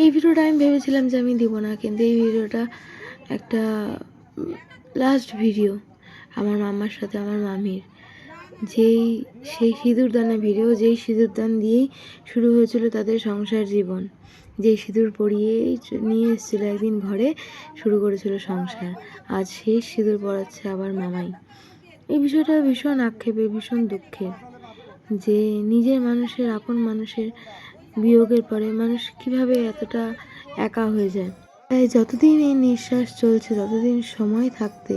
এই ভিডিওটা আমি ভেবেছিলাম যে আমি দিব না, কিন্তু এই ভিডিওটা একটা লাস্ট ভিডিও আমার মামার সাথে, আমার মামির। যেই, সেই সিঁদুরদানের ভিডিও যেই সিঁদুরদান দিয়েই শুরু হয়েছিল তাদের সংসার জীবন। যেই সিঁদুর পরিয়ে নিয়ে এসেছিল একদিন ঘরে, শুরু করেছিল সংসার। আজ সেই সিঁদুর পড়াচ্ছে আবার মামাই। এই বিষয়টা ভীষণ আক্ষেপে, ভীষণ দুঃখের যে নিজের মানুষের, আপন মানুষের বিয়োগের পরে মানুষ কীভাবে এতটা একা হয়ে যায়? তাই যতদিন এই নিঃশ্বাস চলছে, ততদিন সময় থাকতে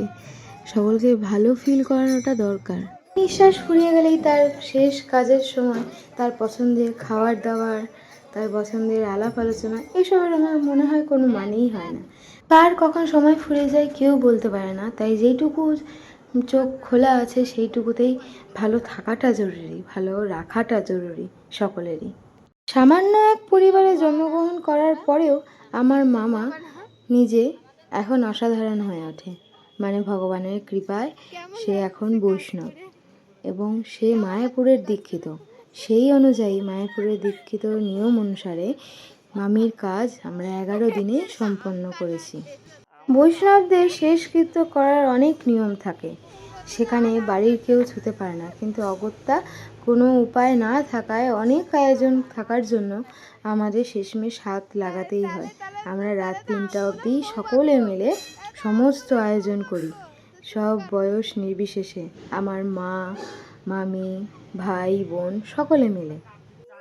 সকলকে ভালো ফিল করানোটা দরকার। নিঃশ্বাস ফুরিয়ে গেলেই তার শেষ কাজের সময়, তার পছন্দের খাবার দাবার, তার পছন্দের আলাপ আলোচনা এসবের আমার মনে হয় কোনো মানেই হয় না। কার কখন সময় ফুরিয়ে যায় কেউ বলতে পারে না, তাই যেইটুকু চোখ খোলা আছে সেইটুকুতেই ভালো থাকাটা জরুরি, ভালো রাখাটা জরুরি সকলেরই। সামান্য এক পরিবারে জন্মগ্রহণ করার পরেও আমার মামা নিজে এখন অসাধারণ হয়ে ওঠে। মানে ভগবানের কৃপায় সে এখন বৈষ্ণব এবং সে মায়াপুরের দীক্ষিত। সেই অনুযায়ী মায়াপুরের দীক্ষিত নিয়ম অনুসারে মামির কাজ আমরা এগারো দিনে সম্পন্ন করেছি। বৈষ্ণবদের শেষকৃত্য করার অনেক নিয়ম থাকে। সেখানে বাড়ির কেউ ছুতে পারে না, কিন্তু অগত্যা কোনো উপায় না থাকায় অনেক আয়োজন থাকার জন্য আমাদের শেষমেশ হাত লাগাতেই হয়। আমরা রাত তিনটা অবধি সকলে মিলে সমস্ত আয়োজন করি। সব বয়স নির্বিশেষে আমার মা, মামি, ভাই, বোন সকলে মিলে।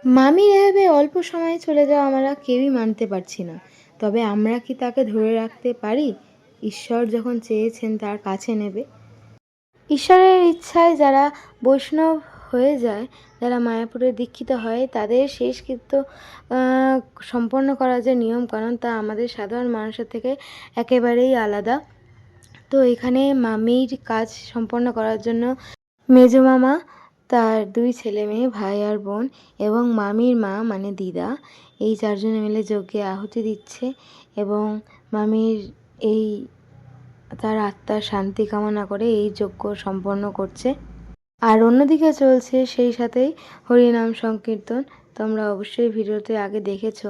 মামির এভাবে অল্প সময়ে চলে যাওয়া আমরা কেউই মানতে পারছি না। তবে আমরা কি তাকে ধরে রাখতে পারি? ঈশ্বর যখন চেয়েছেন তার কাছে নেবে। ঈশ্বরের ইচ্ছায় যারা বৈষ্ণব হয়ে যায়, যারা মায়াপুরে দীক্ষিত হয়, তাদের শেষকৃত্য সম্পন্ন করার যে নিয়ম নিয়মকানুন তা আমাদের সাধারণ মানুষের থেকে একেবারেই আলাদা। তো এখানে মামির কাজ সম্পন্ন করার জন্য মেজো মামা, তার দুই ছেলে মেয়ে, ভাই আর বোন এবং মামির মা মানে দিদা, এই চারজনে মিলে যজ্ঞে আহুতি দিচ্ছে এবং মামির এই, তার আত্মার শান্তি কামনা করে এই যজ্ঞ সম্পন্ন করছে। আর অন্যদিকে চলছে সেই সাথেই হরিনাম সংকীর্তন তোমরা অবশ্যই ভিডিওতে আগে দেখেছ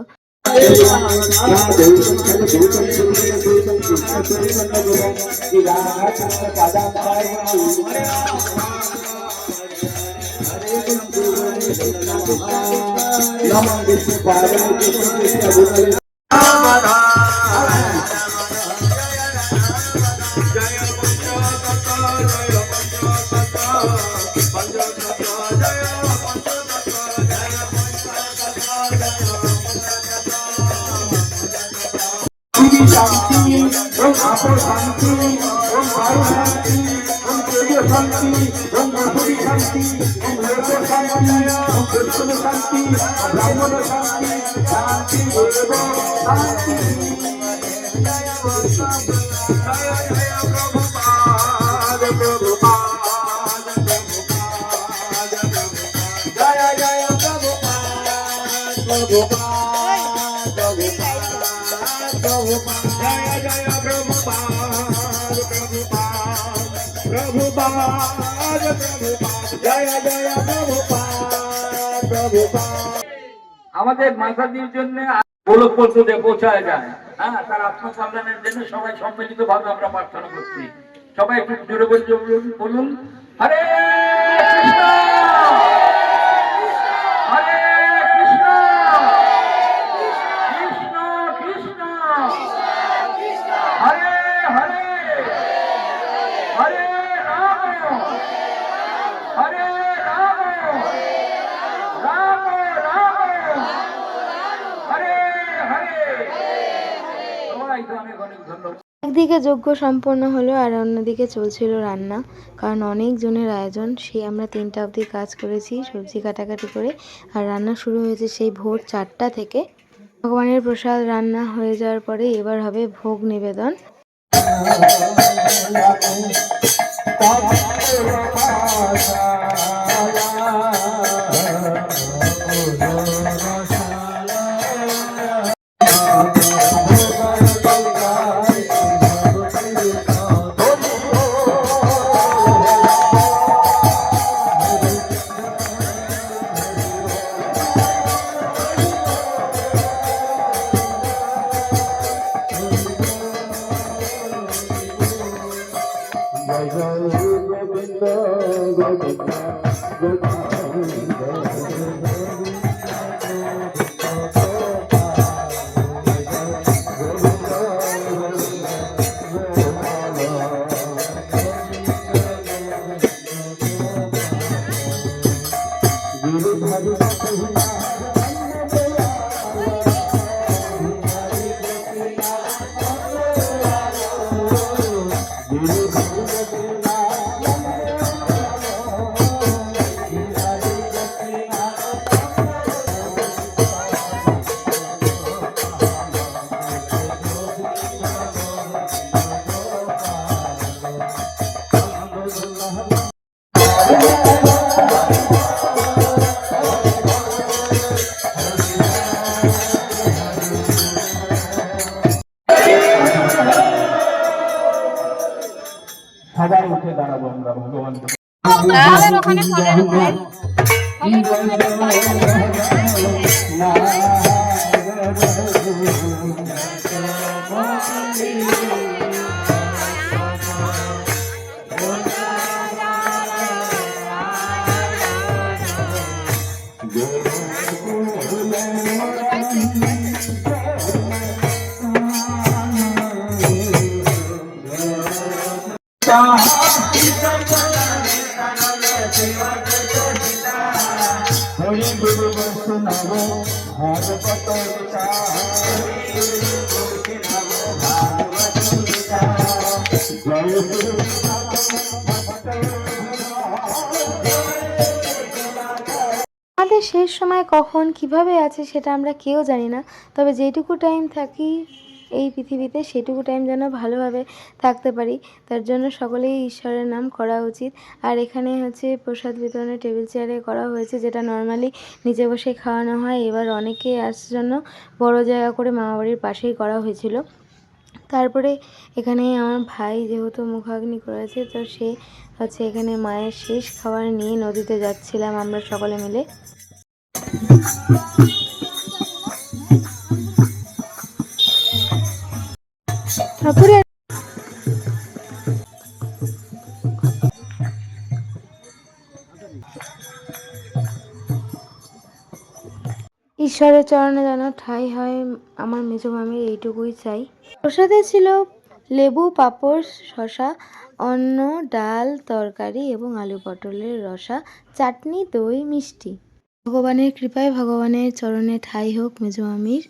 শান্তি ওম আপর শান্তি ওম বায়ু শান্তি ওম তেজ শান্তি ওম মধুরী শান্তি ওম লোক শান্তি ওম কৃষ্ণ শান্তি ব্রাহ্মণ শান্তি শান্তি দেব শান্তি জয় জয় প্রভুপাদ প্রভুপাদ আমাদের মাতাজির জন্য গোলক পর্যন্ত পৌঁছায় যায়। হ্যাঁ তার আত্মকল্যাণের জন্য সবাই সম্মিলিত ভাবে আমরা প্রার্থনা করছি। সবাই একটু জোরে বলুন বলুন। হরে কৃষ্ণ! একদিকে যজ্ঞ সম্পন্ন হলো আর অন্যদিকে চলছিল রান্না, কারণ অনেক জনের আয়োজন। সেই আমরা তিনটা অবধি কাজ করেছি, সবজি কাটাকাটি করে, আর রান্না শুরু হয়েছে সেই ভোর চারটা থেকে। ভগবানের প্রসাদ রান্না হয়ে যাওয়ার পরে এবার হবে ভোগ নিবেদন। তাহলে ওখানে ফলের ফলের হরি শেষ সময় কখন কীভাবে আছে সেটা আমরা কেউ জানি না। তবে যেটুকু টাইম থাকি এই পৃথিবীতে সেটুকু টাইম যেন ভালোভাবে থাকতে পারি, তার জন্য সকলেই ঈশ্বরের নাম করা উচিত। আর এখানে হচ্ছে প্রসাদ বিতরণের টেবিল চেয়ারে করা হয়েছে, যেটা নর্মালি নিচে বসে খাওয়ানো হয়। এবার অনেকে আসার জন্য বড় জায়গা করে মামাবাড়ির পাশেই করা হয়েছিল। তারপরে এখানে আমার ভাই যেহেতু মুখাগ্নি করেছে, তো সে হচ্ছে এখানে মায়ের শেষ খাবার নিয়ে নদীতে যাচ্ছিলাম আমরা সকলে মিলে। ঈশ্বরের চরণে যেন ঠাঁই হয়, আমার মেজো মামির এইটুকুই চাই। প্রসাদে ছিল লেবু, পাঁপড় শশা অন্ন, ডাল, তরকারি এবং আলু পটলের রসা, চাটনি, দই, মিষ্টি। ভগবানের কৃপায় ভগবানের চরণে ঠাই হোক মামির